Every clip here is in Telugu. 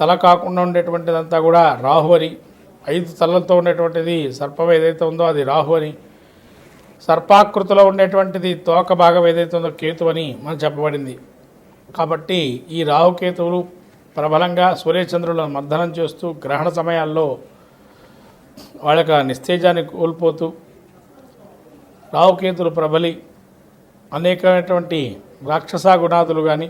తల కాకుండా ఉండేటువంటిదంతా కూడా రాహు అని. ఐదు తలలతో ఉండేటువంటిది సర్పం ఏదైతే ఉందో అది రాహు అని. సర్పాకృతిలో ఉండేటువంటిది తోక భాగం ఏదైతే ఉందో కేతు అని మనం చెప్పబడింది. కాబట్టి ఈ రాహుకేతువులు ప్రబలంగా సూర్యచంద్రులను మర్దనం చేస్తూ గ్రహణ సమయాల్లో వాళ్ళ యొక్క నిస్తేజాన్ని కోల్పోతూ రాహుకేతులు ప్రబలి అనేకమైనటువంటి రాక్షస గుణాదులు కానీ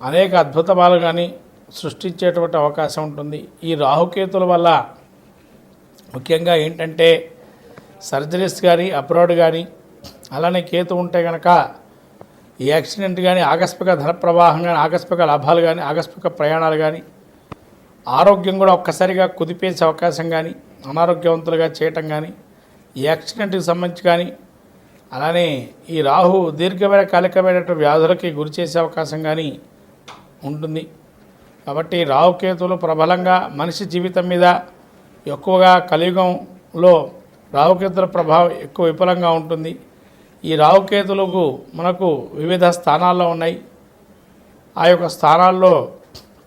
అనేక అద్భుతమాలు కానీ సృష్టించేటువంటి అవకాశం ఉంటుంది. ఈ రాహుకేతుల వల్ల ముఖ్యంగా ఏంటంటే సర్జరీస్ కానీ అబ్రాడ్ కానీ అలానే కేతు ఉంటే కనుక ఈ యాక్సిడెంట్ కానీ ఆకస్మిక ధన ప్రవాహం కానీ ఆకస్మిక లాభాలు కానీ ఆకస్మిక ప్రయాణాలు కానీ ఆరోగ్యం కూడా ఒక్కసారిగా కుదిపేసే అవకాశం కానీ అనారోగ్యవంతులుగా చేయటం కానీ ఈ యాక్సిడెంట్కి సంబంధించి కానీ అలానే ఈ రాహు దీర్ఘమైన కాలికమైనటువంటి వ్యాధులకి గురి చేసే అవకాశం కానీ ఉంటుంది. కాబట్టి రావుకేతులు ప్రబలంగా మనిషి జీవితం మీద ఎక్కువగా కలియుగంలో రావుకేతుల ప్రభావం ఎక్కువ విపులంగా ఉంటుంది. ఈ రావుకేతులకు మనకు వివిధ స్థానాల్లో ఉన్నాయి. ఆ యొక్క స్థానాల్లో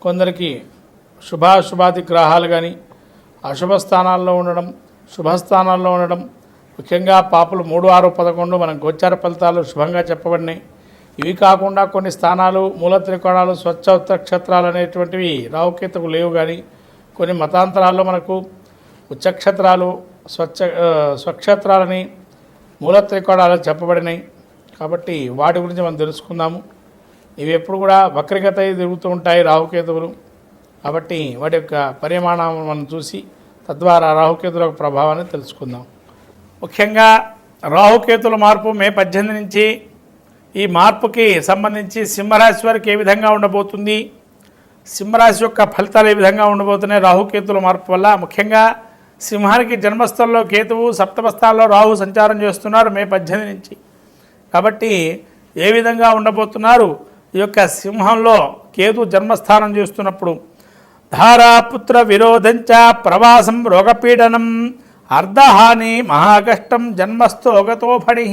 కొందరికి శుభాశుభాది గ్రహాలు కానీ అశుభ స్థానాల్లో ఉండడం శుభస్థానాల్లో ఉండడం ముఖ్యంగా పాపులు మూడు ఆరు పదకొండు మనం గోచార ఫలితాలు శుభంగా చెప్పబడినాయి. ఇవి కాకుండా కొన్ని స్థానాలు మూల త్రికోణాలు స్వచ్ఛ క్షేత్రాలు అనేటువంటివి రావుకేతకు లేవు కానీ కొన్ని మతాంతరాల్లో మనకు ఉచ్చక్షేత్రాలు స్వచ్ఛ స్వక్షేత్రాలని మూల త్రికోణాలు చెప్పబడినాయి కాబట్టి వాటి గురించి మనం తెలుసుకుందాము. ఇవి ఎప్పుడు కూడా వక్రగత తిరుగుతూ ఉంటాయి రాహుకేతువులు కాబట్టి వాటి యొక్క పరిమాణం మనం చూసి తద్వారా రాహుకేతుల ప్రభావాన్ని తెలుసుకుందాం. ముఖ్యంగా రాహుకేతుల మార్పు మే పద్దెనిమిది నుంచి ఈ మార్పుకి సంబంధించి సింహరాశి వారికి ఏ విధంగా ఉండబోతుంది? సింహరాశి యొక్క ఫలితాలు ఏ విధంగా ఉండబోతున్నాయి? రాహుకేతుల మార్పు వల్ల ముఖ్యంగా సింహానికి జన్మస్థలంలో కేతువు సప్తమస్థాల్లో రాహు సంచారం చేస్తున్నారు మే పద్దెనిమిది నుంచి. కాబట్టి ఏ విధంగా ఉండబోతున్నారు? ఈ యొక్క సింహంలో కేతు జన్మస్థానం చేస్తున్నప్పుడు ధారాపుత్ర విరోధంచ ప్రవాసం రోగపీడనం అర్ధహాని మహాకష్టం జన్మస్థోగతో ఫణి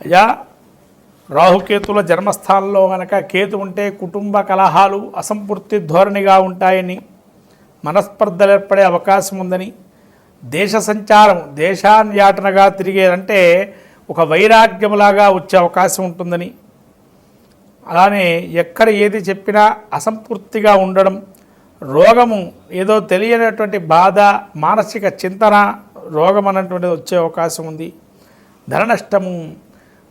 అయ్యా రాహుకేతుల జన్మస్థానంలో గనక కేతు ఉంటే కుటుంబ కలహాలు అసంపూర్తి ధోరణిగా ఉంటాయని మనస్పర్ధలు ఏర్పడే అవకాశం ఉందని దేశ సంచారం దేశాన్యాటనగా తిరిగేదంటే ఒక వైరాగ్యములాగా వచ్చే అవకాశం ఉంటుందని. అలానే ఎక్కడ ఏది చెప్పినా అసంపూర్తిగా ఉండడం రోగము ఏదో తెలియనటువంటి బాధ మానసిక చింతన రోగం అన్నటువంటిది వచ్చే అవకాశం ఉంది. ధన నష్టము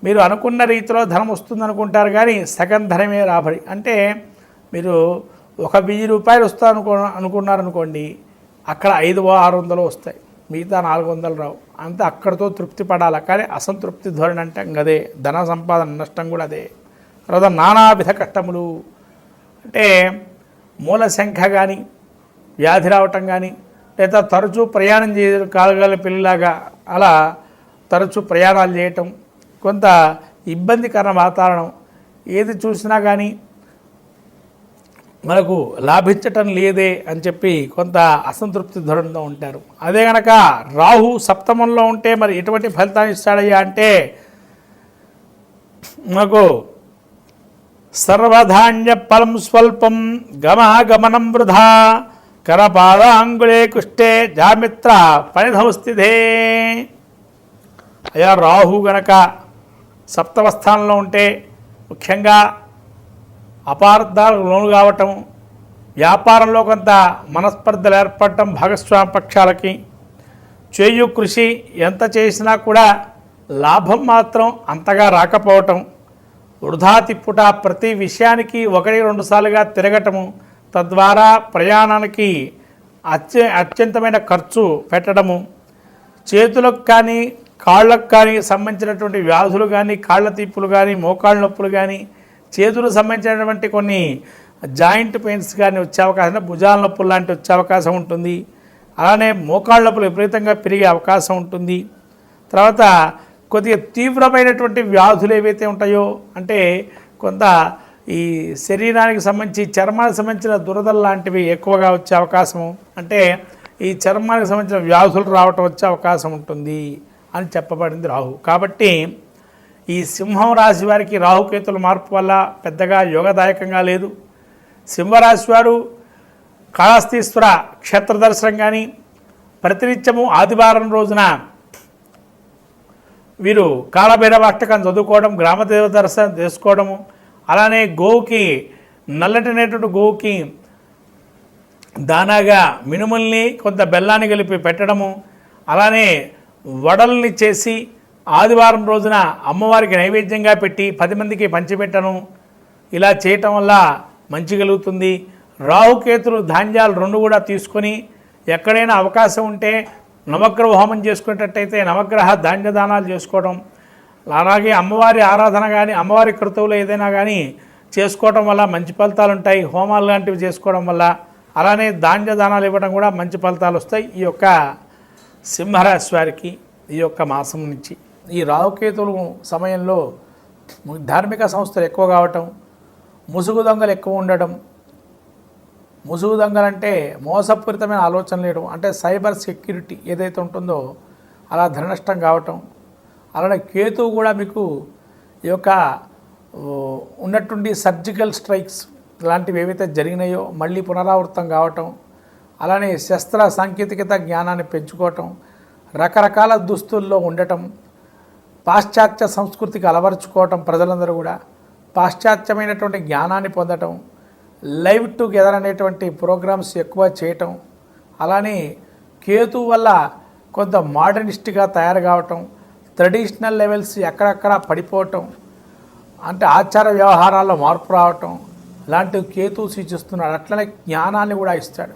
మీరు అనుకున్న రీతిలో ధనం వస్తుంది అనుకుంటారు కానీ సగం ధనమే రాబడి. అంటే మీరు ఒక వెయ్యి రూపాయలు వస్తా అనుకో అనుకున్నారనుకోండి అక్కడ ఐదు ఆరు వందలు వస్తాయి. మిగతా నాలుగు వందలు రావు. అంతా అక్కడితో తృప్తి పడాలి? కానీ అసంతృప్తి ధోరణి అంటే అదే ధన సంపాదన నష్టం కూడా అదే. తర్వాత నానావిధ కష్టములు. అంటే మూల శంఖ కానీ వ్యాధి రావటం కానీ లేదా తరచూ ప్రయాణం చేయ కాలగల పిల్లలాగా అలా తరచూ ప్రయాణాలు చేయటం కొంత ఇబ్బందికర వాతావరణం. ఏది చూసినా కానీ మనకు లాభించటం లేదే అని చెప్పి కొంత అసంతృప్తి ధోరణితో ఉంటారు. అదే గనక రాహు సప్తమంలో ఉంటే మరి ఎటువంటి ఫలితాన్ని ఇస్తాడయ్యా అంటే మనకు సర్వధాన్య ఫలం స్వల్పం గమనం వృధా. కరపాదాంగుళే కుష్టే జామిత్ర పనిధంస్థితే అయ్యా రాహు గనక సప్తమ స్థానంలో ఉంటే ముఖ్యంగా అపార్థాలకు లోను కావటం వ్యాపారంలో కొంత మనస్పర్ధలు ఏర్పడటం భాగస్వామి పక్షాలకి చేయు కృషి ఎంత చేసినా కూడా లాభం మాత్రం అంతగా రాకపోవటం వృధా తిప్పుట ప్రతి విషయానికి ఒకటి రెండు సార్లుగా తిరగటము తద్వారా ప్రయాణానికి అత్య అత్యంతమైన ఖర్చు పెట్టడము చేతులకు కానీ కాళ్ళకు కానీ సంబంధించినటువంటి వ్యాధులు కానీ కాళ్ళ తీపులు కానీ మోకాళ్ళ నొప్పులు కానీ చేతులకు సంబంధించినటువంటి కొన్ని జాయింట్ పెయిన్స్ కానీ వచ్చే అవకాశం భుజాల నొప్పులు లాంటి వచ్చే అవకాశం ఉంటుంది. అలానే మోకాళ్ళ నొప్పులు విపరీతంగా పెరిగే అవకాశం ఉంటుంది. తర్వాత కొద్దిగా తీవ్రమైనటువంటి వ్యాధులు ఏవైతే ఉంటాయో అంటే కొంత ఈ శరీరానికి సంబంధించి చర్మానికి సంబంధించిన దురదలు లాంటివి ఎక్కువగా వచ్చే అవకాశం అంటే ఈ చర్మానికి సంబంధించిన వ్యాధులు రావటం వచ్చే అవకాశం ఉంటుంది. అని చెప్పబడింది రాహు. కాబట్టి ఈ సింహం రాశి వారికి రాహుకేతుల మార్పు వల్ల పెద్దగా యోగదాయకంగా లేదు. సింహరాశి వారు క్షేత్ర దర్శనం కానీ ప్రతినిత్యము ఆదివారం రోజున వీరు కాళభైరవ అష్టకం చదువుకోవడం గ్రామదేవ దర్శనం చేసుకోవడము అలానే గోవుకి నల్లటినటువంటి గోవుకి దానాగా మినుముల్ని కొంత బెల్లాన్ని కలిపి పెట్టడము అలానే వడల్ని చేసి ఆదివారం రోజున అమ్మవారికి నైవేద్యంగా పెట్టి పది మందికి పంచిపెట్టను. ఇలా చేయటం వల్ల మంచి కలుగుతుంది. రాహుకేతులు ధాన్యాలు రెండు కూడా తీసుకొని ఎక్కడైనా అవకాశం ఉంటే నవగ్రహ హోమం చేసుకునేటట్టయితే నవగ్రహ ధాన్య దానాలు చేసుకోవడం అలాగే అమ్మవారి ఆరాధన కానీ అమ్మవారి కృతువులు ఏదైనా కానీ చేసుకోవడం వల్ల మంచి ఫలితాలు ఉంటాయి. హోమాలు లాంటివి చేసుకోవడం వల్ల అలానే ధాన్య దానాలు ఇవ్వడం కూడా మంచి ఫలితాలు వస్తాయి. ఈ యొక్క సింహరాశి వారికి ఈ యొక్క మాసం నుంచి. ఈ రావుకేతులు సమయంలో ధార్మిక సంస్థలు ఎక్కువ కావటం ముసుగు దొంగలు ఎక్కువ ఉండటం ముసుగు దొంగలంటే మోసపూరితమైన ఆలోచన లేడం అంటే సైబర్ సెక్యూరిటీ ఏదైతే ఉంటుందో అలా ధన నష్టం కావటం అలానే కేతువు కూడా మీకు ఈ యొక్క ఉన్నటువంటి ఉన్నట్టుండి సర్జికల్ స్ట్రైక్స్ లాంటివి ఏవైతే జరిగినాయో మళ్ళీ పునరావృతం కావటం అలానే శస్త్ర సాంకేతికత జ్ఞానాన్ని పెంచుకోవటం రకరకాల దుస్తుల్లో ఉండటం పాశ్చాత్య సంస్కృతికి అలవరుచుకోవటం ప్రజలందరూ కూడా పాశ్చాత్యమైనటువంటి జ్ఞానాన్ని పొందటం లైవ్ టుగెదర్ అనేటువంటి ప్రోగ్రామ్స్ ఎక్కువ చేయటం అలానే కేతు వల్ల కొంత మోడర్నిస్ట్గా తయారు కావటం ట్రెడిషనల్ లెవెల్స్ ఎక్కడెక్కడ పడిపోవటం అంటే ఆచార వ్యవహారాల్లో మార్పు రావటం లాంటివి కేతు సూచిస్తున్నాడు. అట్లనే జ్ఞానాన్ని కూడా ఇస్తాడు.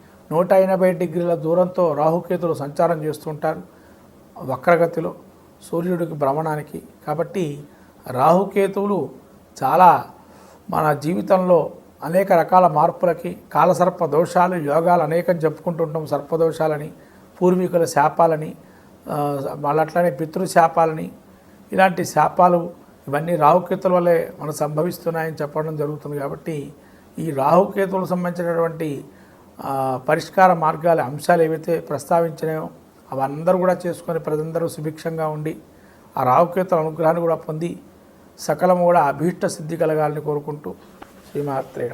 నూట ఎనభై డిగ్రీల దూరంతో రాహుకేతులు సంచారం చేస్తుంటారు. వక్రగతిలో సూర్యుడికి భ్రమణానికి. కాబట్టి రాహుకేతువులు చాలా మన జీవితంలో అనేక రకాల మార్పులకి కాలసర్ప దోషాలు యోగాలు అనేకం చెప్పుకుంటుంటాం. సర్పదోషాలని పూర్వీకుల శాపాలని వాళ్ళట్లానే పితృశాపాలని శాపాలని. ఇలాంటి శాపాలు ఇవన్నీ రాహుకేతుల వల్లే మనకు సంభవిస్తున్నాయని చెప్పడం జరుగుతుంది. కాబట్టి ఈ రాహుకేతువులకు సంబంధించినటువంటి పరిష్కార మార్గాల అంశాలు ఏవైతే ప్రస్తావించినాయో అవన్నందరూ కూడా చేసుకొని ప్రజలందరూ సుభిక్షంగా ఉండి ఆ రావుకేతుల అనుగ్రహాన్ని కూడా పొంది సకలము కూడా అభీష్ట సిద్ధి కలగాలని కోరుకుంటూ శ్రీమాత్రే